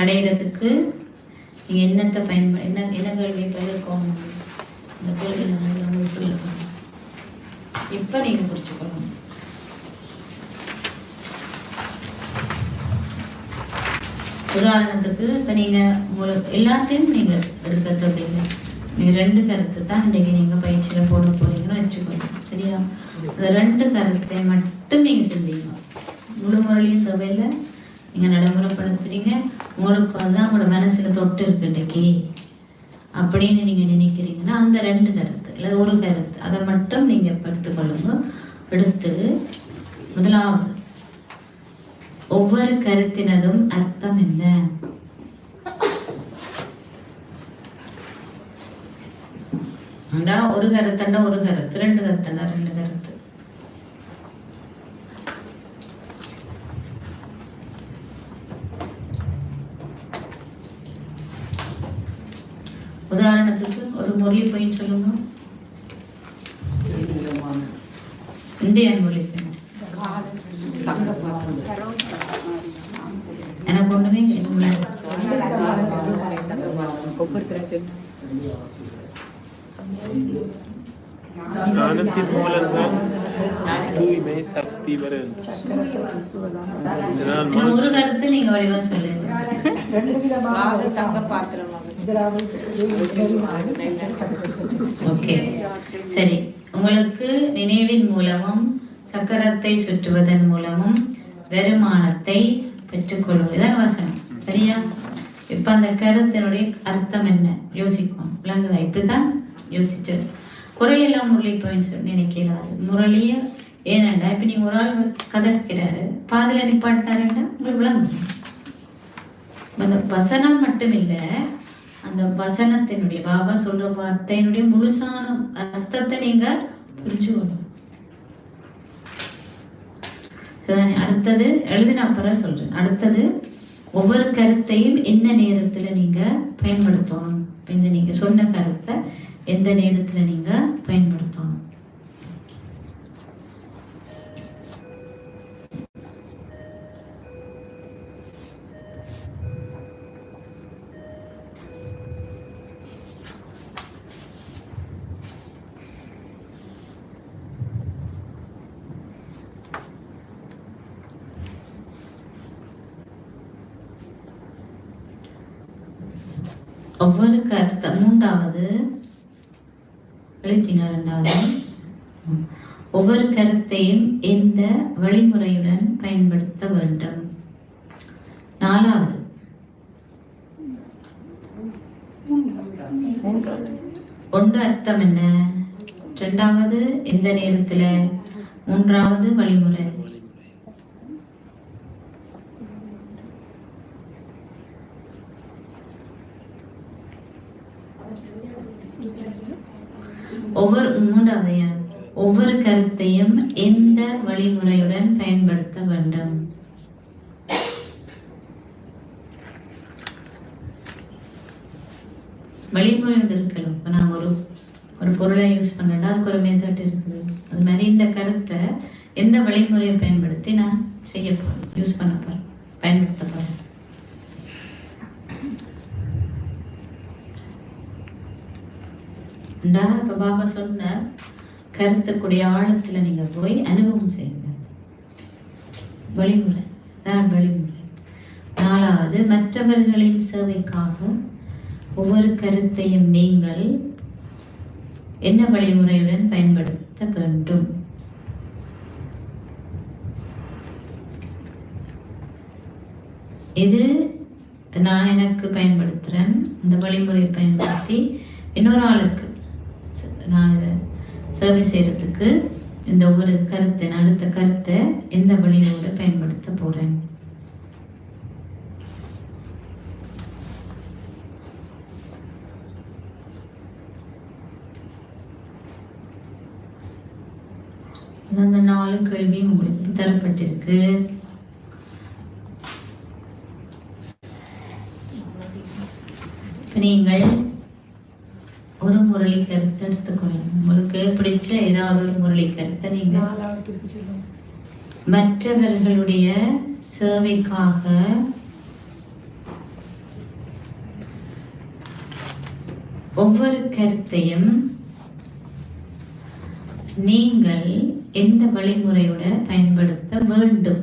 அடைகிறதுக்கு நீங்க என்னத்தை பயன்படு என்ன என்ன கேள்வி கேட்கணும் இந்த கேள்வி நான் உங்களுக்கு சொல்லிருக்கேன் இப்ப நீங்க புரிச்சுக்கணும் உதாரணத்துக்கு இப்ப நீங்க எல்லாத்தையும் நீங்க எடுக்க தேவையில்லை நீங்க ரெண்டு கருத்து தான் இன்றைக்கு நீங்க பயிற்சியில போட போறீங்கன்னு வச்சுக்கோங்க. சரியா? அந்த ரெண்டு கருத்தை மட்டும் நீங்க சிந்திங்க முழு முறையிலையும் தேவையில்லை நீங்க நடைமுறைப்படுத்துறீங்க. உங்களுக்கு வந்து உங்களோட மனசுல தொட்டு இருக்கு இன்றைக்கு அப்படின்னு நீங்க நினைக்கிறீங்கன்னா அந்த ரெண்டு கருத்து இல்லை ஒரு கருத்து அதை மட்டும் நீங்க எடுத்துக்கொள்ளுங்க. எடுத்து முதலாவது ஒவ்வொரு கருத்தினதும் அர்த்தம் என்ன? ஒரு கருத்தண்டா ஒரு கருத்து ரெண்டு கருத்தண்டா ரெண்டு கருத்து. உதாரணத்துக்கு ஒரு முரளி போயின்னு சொல்லுங்க. இந்தியன் முரளி போய் எனக்கு ஒண்ணுமே. ஞானத்தின் மூலம்தான் தூய்மை சக்தி வரும். ஒரு கருத்து நீங்க வடிவா சொல்லுங்க. ஓகே. சரி. உங்களுக்கு நினைவின் மூலமும் சக்கரத்தை சுற்றுவதன் மூலமும் வருமானத்தை பெற்றுக்கொள்வது இதான் வசனம். சரியா? இப்ப அந்த கருத்தினுடைய அர்த்தம் என்ன? யோசிக்கும் விளங்குதா? இப்படிதான் யோசிச்சது. குறையெல்லாம் முரளி பாயிண்ட்ஸ் நினைக்கிறாரு முரளிய ஏனண்டா இப்ப நீங்க ஒரு ஆள் கதைக்கிறாரு பாதில நிப்பாட்டினாருன்னா உங்களுக்கு விளங்கும். அந்த வசனம் மட்டும் இல்லை அந்த வசனத்தினுடைய பாபா சொல்ற வார்த்தையினுடைய முழுசான அர்த்தத்தை நீங்க புரிஞ்சுக்கணும். சரிதானே? அடுத்தது எழுதின அப்புறம் சொல்றேன். அடுத்தது ஒவ்வொரு கருத்தையும் என்ன நேரத்துல நீங்க பயன்படுத்தணும்? இந்த நீங்க சொன்ன கருத்தை எந்த நேரத்துல நீங்க பயன்படுத்தணும்? ஒவ்வொரு அடுத்த மூன்றாவது எழுத்தின இரண்டாவது ஒவ்வொரு கருத்தையும் எந்த வழிமுறையுடன் பயன்படுத்த வேண்டும். நாலாவது ஒன்று அர்த்தம் என்ன? இரண்டாவது எந்த நேரத்துல? மூன்றாவது வழிமுறை. ஒவ்வொரு மூன்றாவது ஒவ்வொரு கருத்தையும் எந்த வழிமுறையுடன் பயன்படுத்த வேண்டும்? வழிமுறை இருக்கணும் இப்போ நான் ஒரு ஒரு பொருளை யூஸ் பண்ணேன்னா அதுக்கு ஒரு மெத்தட் இருக்குது. அது மாதிரி இந்த கருத்தை எந்த வழிமுறையை பயன்படுத்தி நான் செய்ய யூஸ் பண்ண போறேன் பயன்படுத்த போறேன்? இந்தா இப்போ பாபா சொன்ன கருத்தக்கூடிய ஆழத்தில் நீங்கள் போய் அனுபவம் செய்யுங்க. வழிமுறை தான் வழிமுறை. நாலாவது மற்றவர்களின் சேவைக்காக ஒவ்வொரு கருத்தையும் நீங்கள் என்ன வழிமுறையுடன் பயன்படுத்த வேண்டும்? இது நான் எனக்கு பயன்படுத்துகிறேன் இந்த வழிமுறையை பயன்படுத்தி இன்னொரு ஆளுக்கு நான் இதை சேவை செய்யறதுக்கு இந்த ஒரு கருத்தை அடுத்த கருத்தை எந்த வழியோட பயன்படுத்த போறேன்? அந்த நாலு கேள்வியும் உங்களுக்கு தரப்பட்டிருக்கு. நீங்கள் ஒரு முரளி கருத்தை எடுத்துக்கொள்ளுங்க உங்களுக்கு பிடிச்ச ஏதாவது ஒரு முரளி கருத்தை நீங்க மற்றவர்களுடைய சேவைக்காக ஒவ்வொரு கருத்தையும் நீங்கள் எந்த வழிமுறையோட பயன்படுத்த வேண்டும்?